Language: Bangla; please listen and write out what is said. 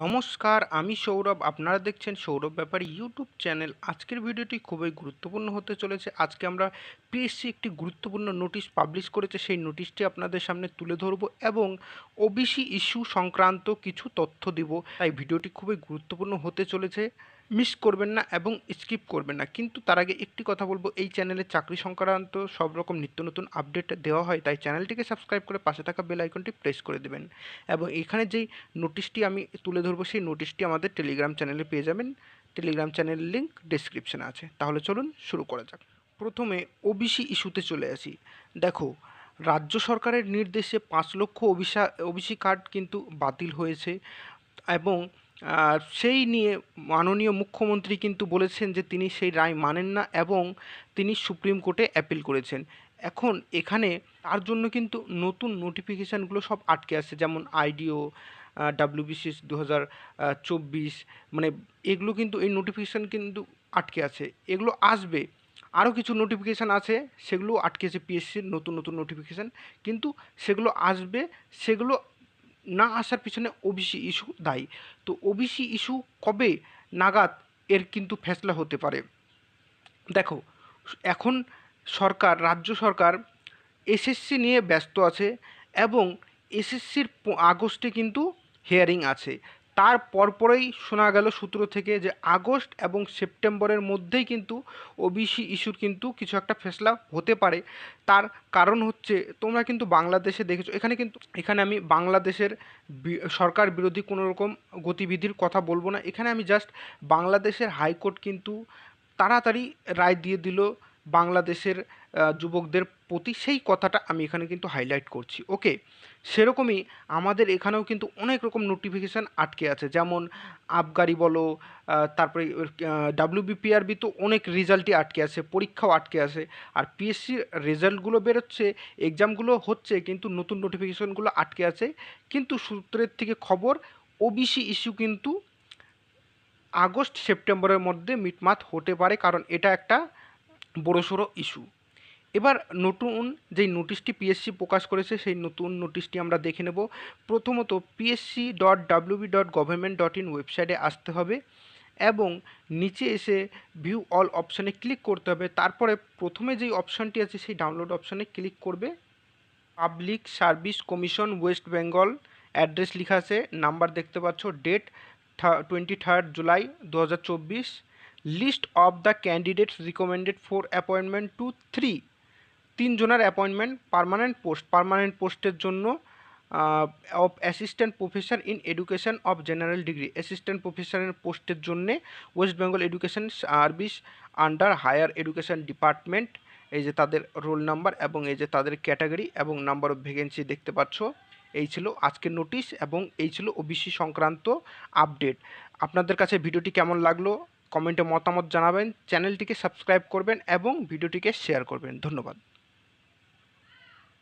নমস্কার, আমি সৌরভ। আপনারা দেখছেন সৌরভ ব্যাপারী ইউটিউব চ্যানেল। আজকের ভিডিওটি খুবই গুরুত্বপূর্ণ হতে চলেছে। আজকে আমরা পিএসসি একটি গুরুত্বপূর্ণ নোটিশ পাবলিশ করেছে। সেই নোটিশটি আপনাদের সামনে তুলে ধরব এবং ওবিসি ইস্যু সংক্রান্ত কিছু তথ্য দিব। তাই ভিডিওটি খুবই গুরুত্বপূর্ণ হতে চলেছে। মিস করবেন না এবং স্কিপ করবেন না। কিন্তু তার আগে একটি কথা বলব, এই চ্যানেলে চাকরি সংক্রান্ত সব রকম নিত্য নতুন আপডেট দেওয়া হয়, তাই চ্যানেলটিকে সাবস্ক্রাইব করে পাশে থাকা বেল আইকনটি প্রেস করে দেবেন। এবং এখানে যেই নোটিশটি আমি তুলে ধরবো, সেই নোটিশটি আমাদের টেলিগ্রাম চ্যানেলে পেয়ে যাবেন। টেলিগ্রাম চ্যানেলের লিঙ্ক ডিসক্রিপশানে আছে। তাহলে চলুন শুরু করা যাক। প্রথমে ওবিসি ইস্যুতে চলে আসি। দেখো, রাজ্য সরকারের নির্দেশে পাঁচ লক্ষ ওবিসা ওবিসি কার্ড কিন্তু বাতিল হয়েছে এবং সেই নিয়ে মাননীয় মুখ্যমন্ত্রী কিন্তু বলেছেন যে তিনি সেই রায় মানেন না এবং তিনি সুপ্রিম কোর্টে অ্যাপিল করেছেন। এখন এখানে তার জন্য কিন্তু নতুন নোটিফিকেশানগুলো সব আটকে আছে, যেমন আইডিও ডাব্লিউবিসিএস দু হাজার চব্বিশ মানে এগুলো কিন্তু, এই নোটিফিকেশান কিন্তু আটকে আছে। এগুলো আসবে, আরও কিছু নোটিফিকেশান আছে সেগুলো আটকে আছে, পিএসসির নতুন নতুন নোটিফিকেশান। কিন্তু সেগুলো আসবে, সেগুলো না আসার পিছনে ওবিসি ইস্যু দায়ী। তো ওবিসি ইস্যু কবে নাগাদ এর কিন্তু ফেসলা হতে পারে। দেখো, এখন সরকার, রাজ্য সরকার এসএসসি নিয়ে ব্যস্ত আছে এবং এসএসসির আগস্টে কিন্তু হিয়ারিং আছে। তার পরপরেই শোনা গেল সূত্র থেকে যে আগস্ট এবং সেপ্টেম্বরের মধ্যেই কিন্তু ওবিসি ইস্যুর কিন্তু কিছু একটা ফেসলা হতে পারে। তার কারণ হচ্ছে, তোমরা কিন্তু বাংলাদেশে দেখেছ, এখানে কিন্তু, এখানে আমি বাংলাদেশের সরকার বিরোধী কোনো রকম গতিবিধির কথা বলব না। এখানে আমি জাস্ট বাংলাদেশের হাইকোর্ট কিন্তু তাড়াতাড়ি রায় দিয়ে দিল বাংলাদেশের যুবকদের প্রতি সেই কথাটা আমি এখানে কিন্তু হাইলাইট করছি। ওকে সেরকমই আমাদের এখানেও কিন্তু অনেক রকম নোটিফিকেশান আটকে আছে। যেমন আবগারি বলো তারপরে ডাব্লিউবিপিআরবি তো অনেক রেজাল্টই আটকে আছে, পরীক্ষাও আটকে আছে। আর পিএসসির রেজাল্টগুলো বেরোচ্ছে এক্সামগুলো হচ্ছে, কিন্তু নতুন নোটিফিকেশানগুলো আটকে আছে। কিন্তু সূত্রের থেকে খবর ওবিসি ইস্যু কিন্তু আগস্ট, সেপ্টেম্বরের মধ্যে মিটমাট হতে পারে। কারণ এটা একটা বড়সড় ইস্যু এবার নতুন যেই নোটিশটি পিএসসি প্রকাশ করেছে, সেই নতুন নোটিশটি আমরা দেখে নেব। প্রথমত PSC dot WB dot government dot in ওয়েবসাইটে আসতে হবে এবং নিচে এসে ভিউ অল অপশানে ক্লিক করতে হবে। তারপরে প্রথমে যেই অপশানটি আছে, সেই ডাউনলোড অপশানে ক্লিক করবে। Public service commission West Bengal address লেখা আছে নাম্বার দেখতে পাচ্ছ ডেট টোয়েন্টি থার্ড জুলাই দু হাজার চব্বিশ list of the candidates recommended for appointment two three. তিনজনের অ্যাপয়েন্টমেন্ট পার্মানেন্ট পোস্ট, পার্মানেন্ট পোস্টের জন্য of assistant professor in education of general degree assistant প্রফেসরের পোস্টের জন্যে West Bengal education service under higher education department এই যে তাদের রোল নাম্বার এবং এই যে তাদের ক্যাটাগরি এবং নাম্বার অফ ভ্যাকেন্সি দেখতে পাচ্ছ, এই ছিল আজকের নোটিশ এবং এই ছিল ওবিসি সংক্রান্ত আপডেট আপনাদের কাছে ভিডিওটি কেমন লাগল? কমেন্টে মতামত জানাবেন চ্যানেলটিকে সাবস্ক্রাইব করবেন এবং ভিডিওটিকে শেয়ার করবেন। ধন্যবাদ।